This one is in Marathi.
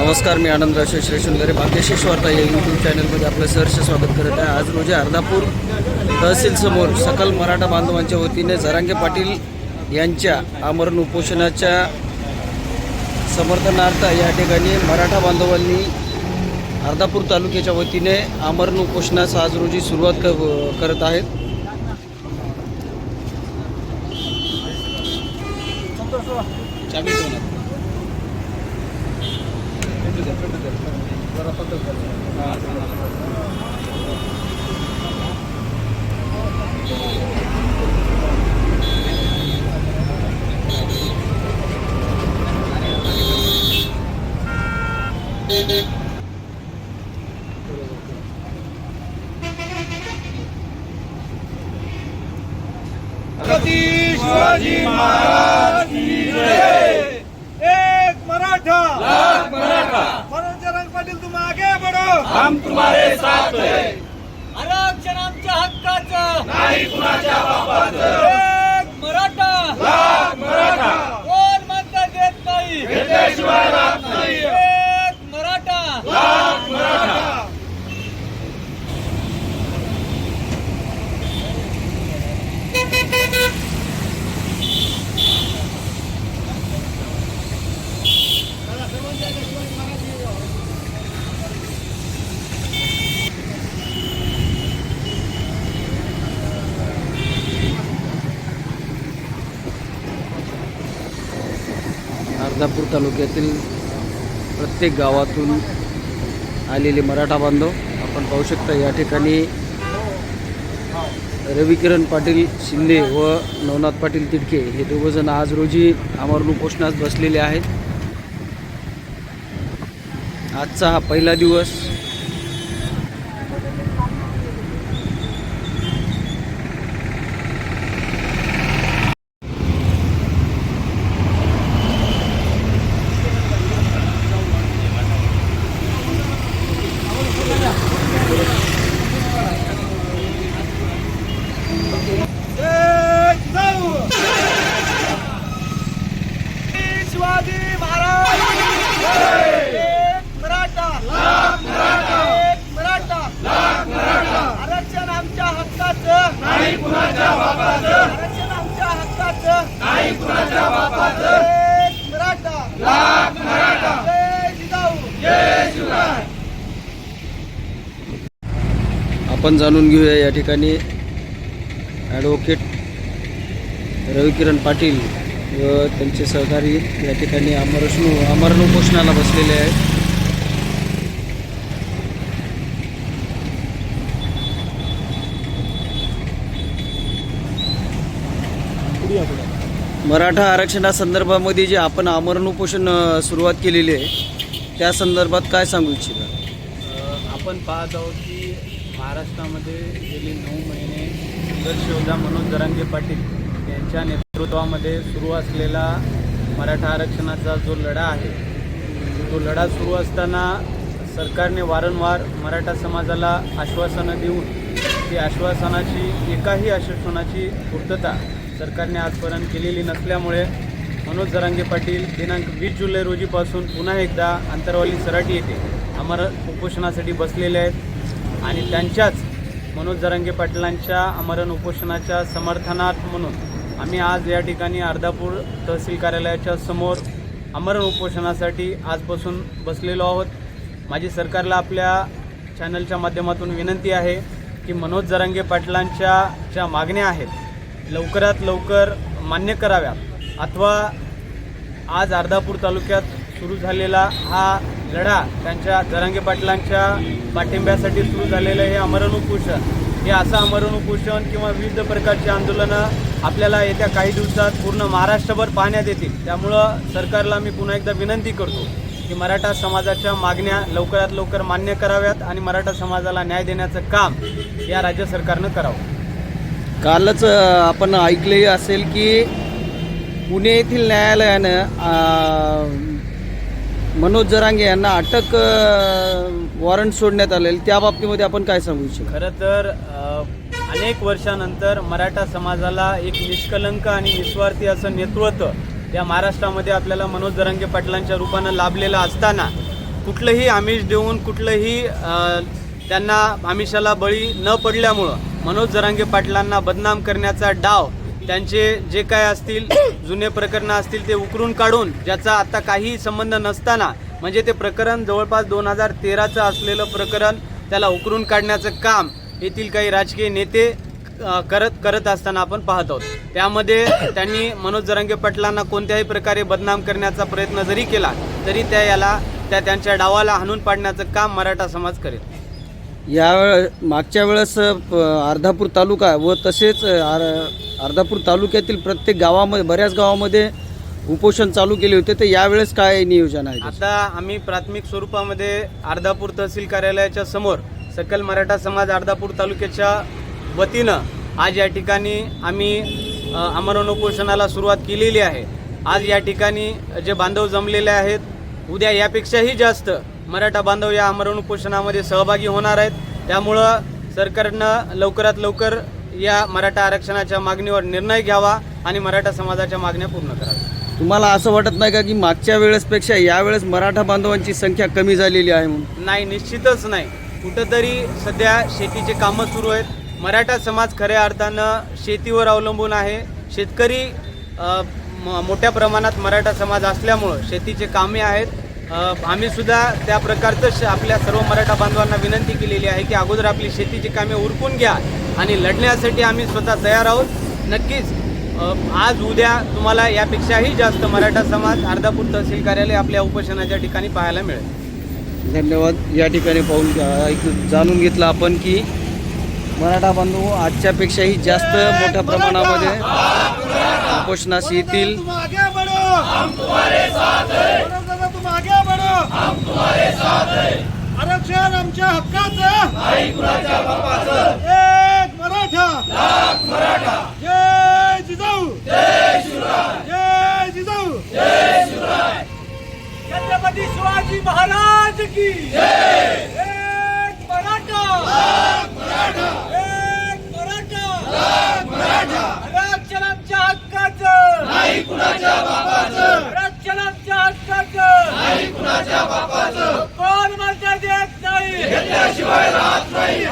नमस्कार मी आनंदराव श्रेशुंगरे भाग्यशेष वार्ता या यूट्यूब चॅनलमध्ये आपलं सहर्ष स्वागत करत आहे. आज रोजी अर्धापूर तहसील समोर सकल मराठा बांधवांच्या वतीने झरांगे पाटील यांच्या आमरण उपोषणाच्या समर्थनार्थ या ठिकाणी मराठा बांधवांनी अर्धापूर तालुक्याच्या वतीने आमरण उपोषणास आज रोजी सुरुवात क करत आहेत. चाबी ठेवणार छत्रपती शिवाजी महाराज की जय एक मराठा लाख मराठा मनोज रंग पाटील तुम आगे बढ़ो हम तुम्हारे साथ है आरक्षण आमच्या हक्काचं नाही कुणाच्या बापाचं एक मराठा लाख मराठा कोण मतदार देत नाही घेतल्याशिवाय राहत नाही एक मराठा लाख मराठा अर्धापूर तालुक्यातील प्रत्येक गावातून आलेले मराठा बांधव आपण पाहू शकता या ठिकाणी रविकिरण पाटील शिंदे व नवनाथ पाटील तिडके हे दोघंजण आज रोजी अमरण उपोषणास बसलेले आहेत. आजचा हा पहिला दिवस एक जाऊ शिवाजी महाराज की जय एक मराठा लाख मराठा एक मराठा लाख मराठा आरक्षण आमच्या हक्काचं नाही कुणाच्या बापाचं. आरक्षण आमच्या हक्काचं. नाही कुणाच्या बापाचं. एक मराठा. लाख मराठा. जय जिजाऊ. जय शिवराय. आपण जाणून घेऊया या ठिकाणी ॲडव्होकेट रविकिरण पाटील व त्यांचे सहकारी या ठिकाणी अमरष्णू अमरण उपोषणाला बसलेले आहेत. मराठा आरक्षणासंदर्भामध्ये जे आपण आमरण उपोषण सुरुवात केलेली आहे त्या संदर्भात काय सांगू इच्छिता? आपण पाहत आहोत की महाराष्ट्रामध्ये गेली नऊ महिने संघर्ष योद्धा मनोज जरांगे पाटील यांच्या नेतृत्वामध्ये सुरू असलेला मराठा आरक्षणाचा जो लढा आहे तो लढा सुरू असताना सरकारने वारंवार मराठा समाजाला आश्वासनं देऊन ती आश्वासनाची एकाही आश्वासनाची पूर्तता सरकारने आजपर्यंत केलेली नसल्यामुळे मनोज जरांगे पाटील दिनांक वीस जुलै रोजीपासून पुन्हा एकदा अंतरवाली सराटी येथे अमर उपोषणासाठी बसलेले आहेत. आणि त्यांच्याच मनोज जरांगे पाटलांच्या अमरण उपोषणाच्या समर्थनार्थ म्हणून आम्ही आज या ठिकाणी अर्धापूर तहसील कार्यालयाच्या समोर अमरण उपोषणासाठी आजपासून बसलेलो आहोत. माझी सरकारला आपल्या चॅनलच्या माध्यमातून विनंती आहे की मनोज जरांगे पाटलांच्या ज्या मागण्या आहेत लवकरात लवकर मान्य कराव्या अथवा आज अर्धापूर तालुक्यात सुरू झालेला हा लढा त्यांच्या जरांगे पाटलांच्या पाठिंब्यासाठी सुरू झालेलं हे अमरण उपोषण हे असं अमरण उपोषण किंवा विविध प्रकारची आंदोलनं आपल्याला येत्या काही दिवसात पूर्ण महाराष्ट्रभर पाहण्यात येतील. त्यामुळं सरकारला मी पुन्हा एकदा विनंती करतो की मराठा समाजाच्या मागण्या लवकरात लवकर मान्य कराव्यात आणि मराठा समाजाला न्याय देण्याचं काम या राज्य सरकारनं करावं. कालच आपण ऐकले असेल की पुणे येथील न्यायालयानं मनोज जरांगे यांना अटक वॉरंट सोडण्यात आलेलं त्या बाबतीमध्ये आपण काय सांगू इच्छितो? खरं तर अनेक वर्षानंतर मराठा समाजाला एक निष्कलंक आणि निस्वार्थी असं नेतृत्व या महाराष्ट्रामध्ये आपल्याला मनोज जरांगे पाटलांच्या रूपानं लाभलेलं असताना कुठलंही आमिष देऊन कुठलंही त्यांना आमिषाला बळी न पडल्यामुळं मनोज जरांगे पाटलांना बदनाम करण्याचा डाव त्यांचे जे काय असतील जुने प्रकरणं असतील ते उकरून काढून ज्याचा आता काहीही संबंध नसताना म्हणजे ते प्रकरण जवळपास दोन हजार तेराचं असलेलं प्रकरण त्याला उकरून काढण्याचं काम येथील काही राजकीय नेते करत करत असताना आपण पाहत आहोत. त्यामध्ये त्यांनी मनोज जरांगे पाटलांना कोणत्याही प्रकारे बदनाम करण्याचा प्रयत्न जरी केला तरी त्या याला त्या त्यांच्या डावाला हाणून पाडण्याचं काम मराठा समाज करेल या मागच्या वेळेस प- अर्धापूर तालुका व तसेच आर- अर्धापूर तालुक्यातील प्रत्येक गावामध्ये बऱ्याच गावामध्ये उपोषण चालू केले होते. तर यावेळेस काय नियोजन आहे आता आम्ही प्राथमिक स्वरूपामध्ये अर्धापूर तहसील कार्यालयाच्या समोर सकल मराठा समाज अर्धापूर तालुक्याच्या वतीनं आज या ठिकाणी आम्ही आमरण उपोषणाला सुरुवात केलेली आहे. आज या ठिकाणी जे बांधव जमलेले आहेत उद्या यापेक्षाही जास्त मराठा बांधव या आमरण उपोषणामध्ये सहभागी होणार आहेत. त्यामुळं सरकारनं लवकरात लवकर या मराठा आरक्षणाच्या मागणीवर निर्णय घ्यावा आणि मराठा समाजाच्या मागण्या पूर्ण कराव्या. तुम्हाला असं वाटत नाही का की मागच्या वेळेसपेक्षा यावेळेस मराठा बांधवांची संख्या कमी झालेली आहे म्हणून? नाही निश्चितच नाही. कुठंतरी सध्या शेतीचे कामं सुरू आहेत. मराठा समाज खऱ्या अर्थानं शेतीवर अवलंबून आहे. शेतकरी मोठ्या प्रमाणात मराठा समाज असल्यामुळं शेतीचे कामे आहेत. आम्ही सुद्धा त्या प्रकारचं श- आपल्या सर्व मराठा बांधवांना विनंती केलेली आहे की अगोदर आपली शेतीची कामे उरकून घ्या आणि लढण्यासाठी आम्ही स्वतः तयार आहोत. नक्कीच आज उद्या तुम्हाला यापेक्षाही जास्त मराठा समाज अर्धापूर तहसील कार्यालय आपल्या उपोषणाच्या ठिकाणी पाहायला मिळेल. धन्यवाद. या ठिकाणी पाहून ऐकून जाणून घेतलं आपण की मराठा बांधव आजच्यापेक्षाही जास्त मोठ्या प्रमाणामध्ये उपोषणास येतील. तुम आगे बढ़ो. हम तुम्हारे साथ हैं आरक्षण आमच्या हक्काचं. नाही कुणाच्या बापाचं? एक मराठा. लाख मराठा. जय जिजाऊ. जय शिवराय. जय जिजाऊ. जय शिवराय. छत्रपती शिवाजी महाराज की जय. एक मराठा. लाख मराठा. एक मराठा. लाख मराठा. आरक्षण आमच्या हक्काचं. नाही कुणाच्या कोण मदत देत नाही. राहत नाही.